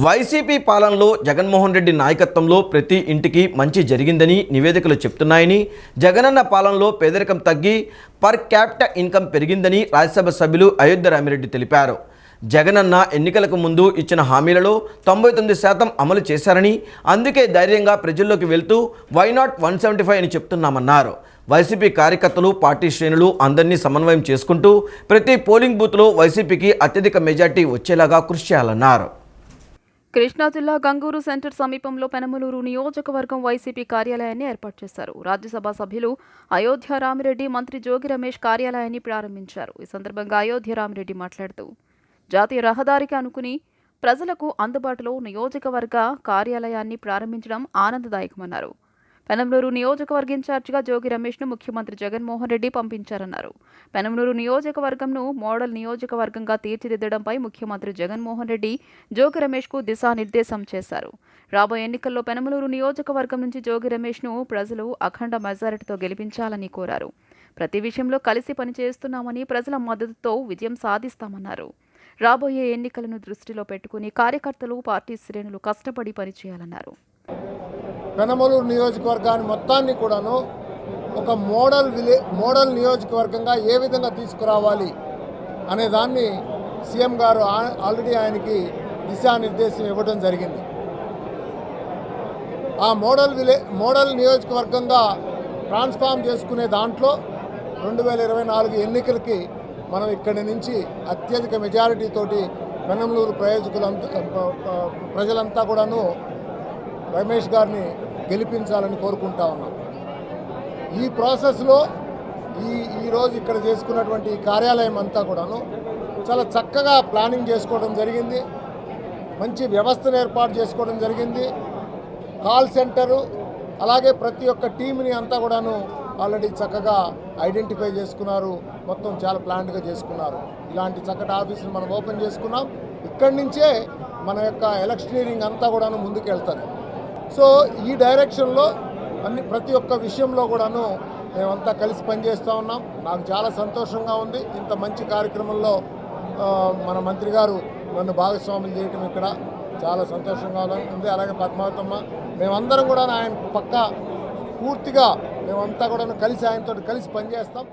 YCP పాలనలో జగన్మోహన్ రెడ్డి నాయకత్వంలో ప్రతి ఇంటికి మంచి జరిగిందని నివేదికలు చెప్తున్నాయని జగనన్న పాలనలో పేదరికం తగ్గి పర్ క్యాపిట ఇన్కమ్ పెరిగిందని రాజ్యసభ సభ్యులు అయోధ్య రామిరెడ్డి తెలిపారు. జగనన్న ఎన్నికలకు ముందు ఇచ్చిన హామీలలో తొంభై తొమ్మిది శాతం అమలు చేశారని అందుకే ధైర్యంగా ప్రజల్లోకి వెళ్తూ why not one seventy five అని చెప్తున్నామన్నారు. వైసీపీ కార్యకర్తలు పార్టీ శ్రేణులు అందరినీ సమన్వయం చేసుకుంటూ ప్రతి పోలింగ్ బూత్లో వైసీపీకి అత్యధిక మెజార్టీ వచ్చేలాగా కృషి చేయాలన్నారు. కృష్ణా జిల్లా గంగూరు సెంటర్ సమీపంలో పెనమలూరు నియోజకవర్గం వైసీపీ కార్యాలయాన్ని ఏర్పాటు చేశారు. రాజ్యసభ సభ్యులు అయోధ్య రామిరెడ్డి మంత్రి జోగి రమేష్ కార్యాలయాన్ని ప్రారంభించారు. ఈ సందర్భంగా అయోధ్య రామిరెడ్డి మాట్లాడుతూ జాతీయ రహదారికి అనుకుని ప్రజలకు అందుబాటులో నియోజకవర్గ కార్యాలయాన్ని ప్రారంభించడం ఆనందదాయకమన్నారు. పెనంలూరు నియోజకవర్గ ఇన్ఛార్జిగా జోగి రమేష్ను ముఖ్యమంత్రి జగన్మోహన్ రెడ్డి పంపించారన్నారు. పెనంలూరు నియోజకవర్గంను మోడల్ నియోజకవర్గంగా తీర్చిదిద్దడంపై ముఖ్యమంత్రి జగన్మోహన్ రెడ్డి జోగి రమేష్కు దిశానిర్దేశం చేశారు. రాబోయే ఎన్నికల్లో పెనమలూరు నియోజకవర్గం నుంచి జోగి రమేష్ను ప్రజలు అఖండ మెజారిటీతో గెలిపించాలని కోరారు. ప్రతి విషయంలో కలిసి పనిచేస్తున్నామని ప్రజల మద్దతుతో విజయం సాధిస్తామన్నారు. రాబోయే ఎన్నికలను దృష్టిలో పెట్టుకుని కార్యకర్తలు పార్టీ శ్రేణులు కష్టపడి పనిచేయాలన్నారు. పెనమలూరు నియోజకవర్గాన్ని మొత్తాన్ని కూడాను ఒక మోడల్ విలే మోడల్ నియోజకవర్గంగా ఏ విధంగా తీసుకురావాలి అనే దాన్ని సీఎం గారు ఆ- ఆల్రెడీ ఆయనకి దిశానిర్దేశం ఇవ్వడం జరిగింది. ఆ మోడల్ విలే మోడల్ నియోజకవర్గంగా ట్రాన్స్ఫార్మ్ చేసుకునే దాంట్లో రెండు వేల ఇరవై నాలుగు ఎన్నికలకి మనం ఇక్కడి నుంచి అత్యధిక మెజారిటీతోటి పెనంలూరు ప్రయోజకులంతా ప్రజలంతా కూడాను రమేష్ గారిని గెలిపించాలని కోరుకుంటా ఉన్నాం. ఈ ప్రాసెస్లో ఈ ఈరోజు ఇక్కడ చేసుకున్నటువంటి కార్యాలయం అంతా కూడాను చాలా చక్కగా ప్లానింగ్ చేసుకోవడం జరిగింది. మంచి వ్యవస్థను ఏర్పాటు చేసుకోవడం జరిగింది. కాల్ సెంటరు అలాగే ప్రతి ఒక్క టీంని అంతా కూడాను ఆల్రెడీ చక్కగా ఐడెంటిఫై చేసుకున్నారు. మొత్తం చాలా ప్లాన్డ్గా చేసుకున్నారు. ఇలాంటి చక్కటి ఆఫీసులు మనం ఓపెన్ చేసుకున్నాం. ఇక్కడి నుంచే మన యొక్క ఎలక్షనీరింగ్ అంతా కూడాను ముందుకు వెళ్తుంది సో ఈ డైరెక్షన్లో అన్ని ప్రతి ఒక్క విషయంలో కూడాను మేమంతా కలిసి పనిచేస్తూ ఉన్నాం. నాకు చాలా సంతోషంగా ఉంది. ఇంత మంచి కార్యక్రమంలో మన మంత్రి గారు నన్ను భాగస్వాములు చేయటం ఇక్కడ చాలా సంతోషంగా ఉంది. అలాగే పద్మావతమ్మ మేమందరం కూడా ఆయన పక్క పూర్తిగా మేమంతా కూడా కలిసి ఆయనతో కలిసి పనిచేస్తాం.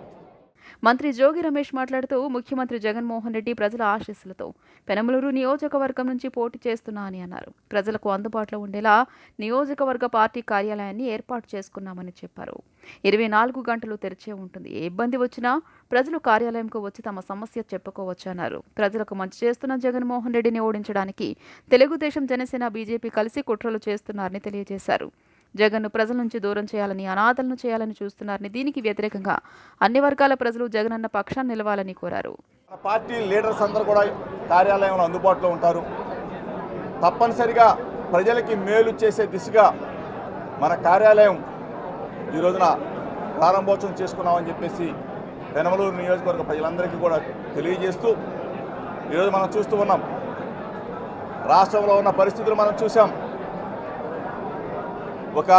మంత్రి జోగి రమేష్ మాట్లాడుతూ ముఖ్యమంత్రి జగన్మోహన్ రెడ్డి ప్రజల ఆశీస్సులతో పెనమలూరు నియోజకవర్గం నుంచి పోటీ చేస్తున్నా అని అన్నారు. ప్రజలకు అందుబాటులో ఉండేలా నియోజకవర్గ పార్టీ కార్యాలయాన్ని ఏర్పాటు చేసుకున్నామని చెప్పారు. ఇరవై నాలుగు గంటలు తెరిచే ఉంటుంది. ఏ ఇబ్బంది వచ్చినా ప్రజలు కార్యాలయంకు వచ్చి తమ సమస్య చెప్పుకోవచ్చన్నారు ప్రజలకు మంచి చేస్తున్న జగన్మోహన్ రెడ్డిని ఓడించడానికి తెలుగుదేశం జనసేన బీజేపీ కలిసి కుట్రలు చేస్తున్నారని తెలియజేశారు. జగన్ను ప్రజల నుంచి దూరం చేయాలని అనాథలను చేయాలని చూస్తున్నారని దీనికి వ్యతిరేకంగా అన్ని వర్గాల ప్రజలు జగన్ అన్న పక్షాన్ని నిలవాలని కోరారు. పార్టీ లీడర్స్ అందరూ కూడా కార్యాలయంలో అందుబాటులో ఉంటారు. తప్పనిసరిగా ప్రజలకి మేలు చేసే దిశగా మన కార్యాలయం ఈ రోజున ప్రారంభోత్సవం చేసుకున్నామని చెప్పేసి పెనమలూరు నియోజకవర్గ ప్రజలందరికీ కూడా తెలియజేస్తూ ఈరోజు మనం చూస్తూ ఉన్నాం. రాష్ట్రంలో ఉన్న పరిస్థితులు మనం చూసాం ఒక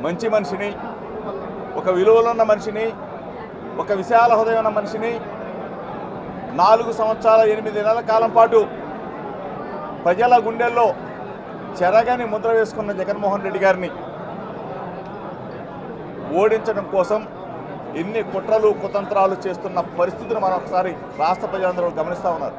మంచి మనిషిని ఒక విలువలు ఉన్న మనిషిని ఒక విశాల హృదయం ఉన్న మనిషిని నాలుగు సంవత్సరాల ఎనిమిది నెలల కాలం పాటు ప్రజల గుండెల్లో చెరగని ముద్ర వేసుకున్న జగన్మోహన్ రెడ్డి గారిని ఓడించడం కోసం ఎన్ని కుట్రలు కుతంత్రాలు చేస్తున్న పరిస్థితిని మనం ఒకసారి రాష్ట్ర ప్రజలందరూ గమనిస్తూ ఉన్నారు.